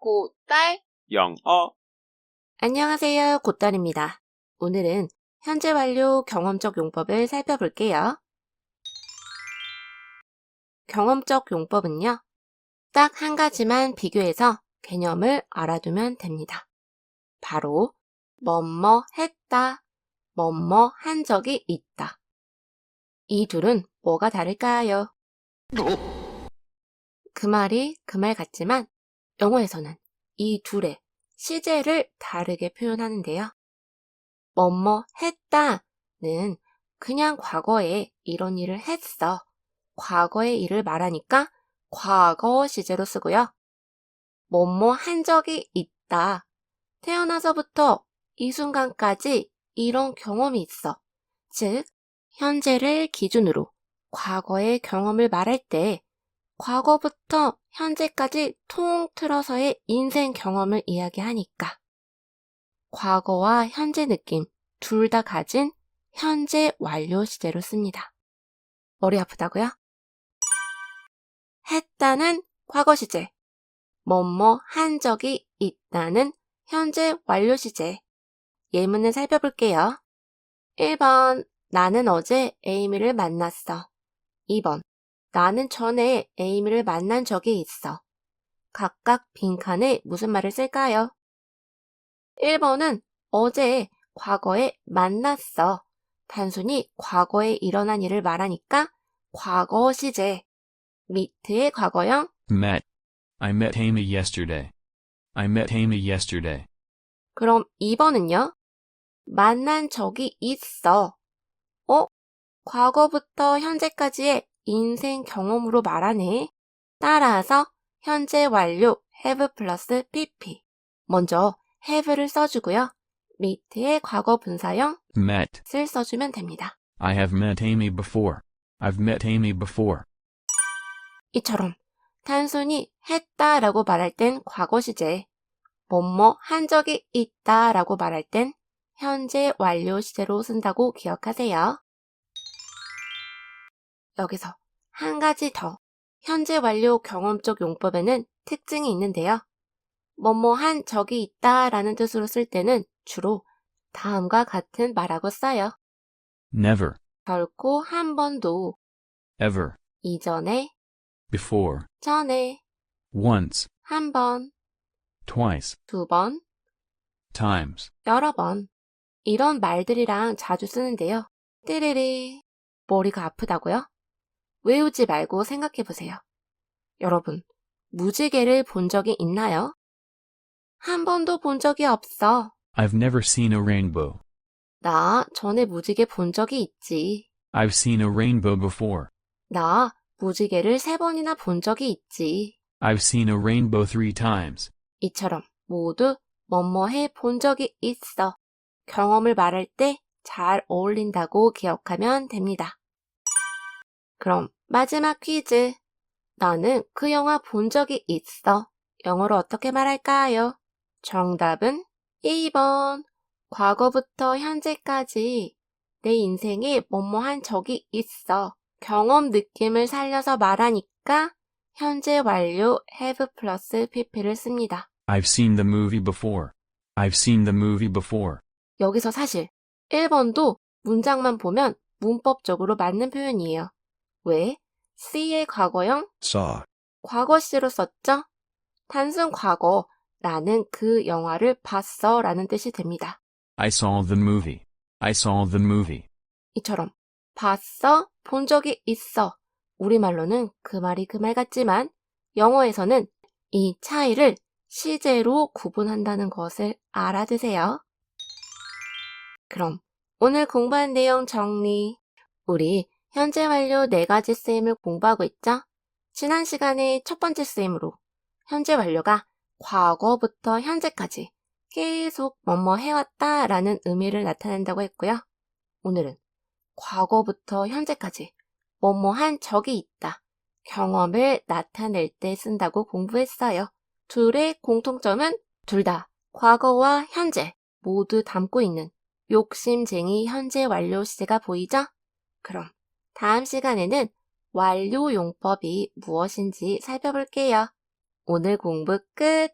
고딸 영어 안녕하세요. 곧달입니다. 오늘은 현재 완료 경험적 용법을 살펴볼게요. 경험적 용법은요. 딱 한 가지만 비교해서 개념을 알아두면 됩니다. 바로 뭐뭐 했다, 뭐뭐 한 적이 있다. 이 둘은 뭐가 다를까요? 그 말이 그 말 같지만 영어에서는 이 둘의 시제를 다르게 표현하는데요. 뭐뭐 했다는 그냥 과거에 이런 일을 했어. 과거의 일을 말하니까 과거 시제로 쓰고요. 뭐뭐 한 적이 있다. 태어나서부터 이 순간까지 이런 경험이 있어. 즉, 현재를 기준으로 과거의 경험을 말할 때 과거부터 현재까지 통틀어서의 인생 경험을 이야기하니까 과거와 현재 느낌 둘 다 가진 현재 완료 시제로 씁니다. 머리 아프다고요? 했다는 과거 시제, 뭐뭐 한 적이 있다는 현재 완료 시제. 예문을 살펴볼게요. 1번, 나는 어제 에이미를 만났어. 2번, 나는 전에 에이미를 만난 적이 있어. 각각 빈칸에 무슨 말을 쓸까요? 1번은 어제 과거에 만났어. 단순히 과거에 일어난 일을 말하니까 과거 시제. 미트의 과거형 Met. I met Amy yesterday. I met Amy yesterday. 그럼 2번은요? 만난 적이 있어. 어? 과거부터 현재까지의 인생 경험으로 말하네. 따라서 현재 완료 have 플러스 pp. 먼저 have를 써주고요. 밑에 과거 분사형 Met. 을 써주면 됩니다. I have met Amy before. I've met Amy before. 이처럼 단순히 했다라고 말할 땐 과거 시제, 뭐뭐 한 적이 있다라고 말할 땐 현재 완료 시제로 쓴다고 기억하세요. 여기서 한 가지 더 현재 완료 경험적 용법에는 특징이 있는데요. 뭐뭐 한 적이 있다 라는 뜻으로 쓸 때는 주로 다음과 같은 말하고 써요. Never. 결코 한 번도 Ever. 이전에, Before. 전에, Once. 한 번, Twice. 두 번, Times. 여러 번. 이런 말들이랑 자주 쓰는데요. 띠리리. 머리가 아프다고요? 외우지 말고 생각해 보세요. 여러분, 무지개를 본 적이 있나요? 한 번도 본 적이 없어. I've never seen a rainbow. 나 전에 무지개 본 적이 있지. I've seen a rainbow before. 나 무지개를 세 번이나 본 적이 있지. I've seen a rainbow three times. 이처럼 모두 뭐뭐해 본 적이 있어. 경험을 말할 때 잘 어울린다고 기억하면 됩니다. 그럼 마지막 퀴즈. 나는 그 영화 본 적이 있어. 영어로 어떻게 말할까요? 정답은 2번. 과거부터 현재까지 내 인생에 뭐뭐 한 적이 있어. 경험 느낌을 살려서 말하니까 현재 완료 have 플러스 pp를 씁니다. I've seen the movie before. I've seen the movie before. 여기서 사실 1번도 문장만 보면 문법적으로 맞는 표현이에요. 왜? C의 과거형 saw 과거 시로 썼죠? 단순 과거 나는 그 영화를 봤어 라는 뜻이 됩니다. I saw the movie. I saw the movie. 이처럼 봤어, 본 적이 있어. 우리말로는 그 말이 그 말 같지만 영어에서는 이 차이를 시제로 구분한다는 것을 알아두세요. 그럼 오늘 공부한 내용 정리. 우리 현재 완료 네 가지 쓰임을 공부하고 있죠? 지난 시간에 첫 번째 쓰임으로 현재 완료가 과거부터 현재까지 계속 뭐뭐 해왔다 라는 의미를 나타낸다고 했고요. 오늘은 과거부터 현재까지 뭐뭐 한 적이 있다. 경험을 나타낼 때 쓴다고 공부했어요. 둘의 공통점은 둘 다 과거와 현재 모두 담고 있는 욕심쟁이 현재 완료 시제가 보이죠? 그럼 다음 시간에는 완료 용법이 무엇인지 살펴볼게요. 오늘 공부 끝!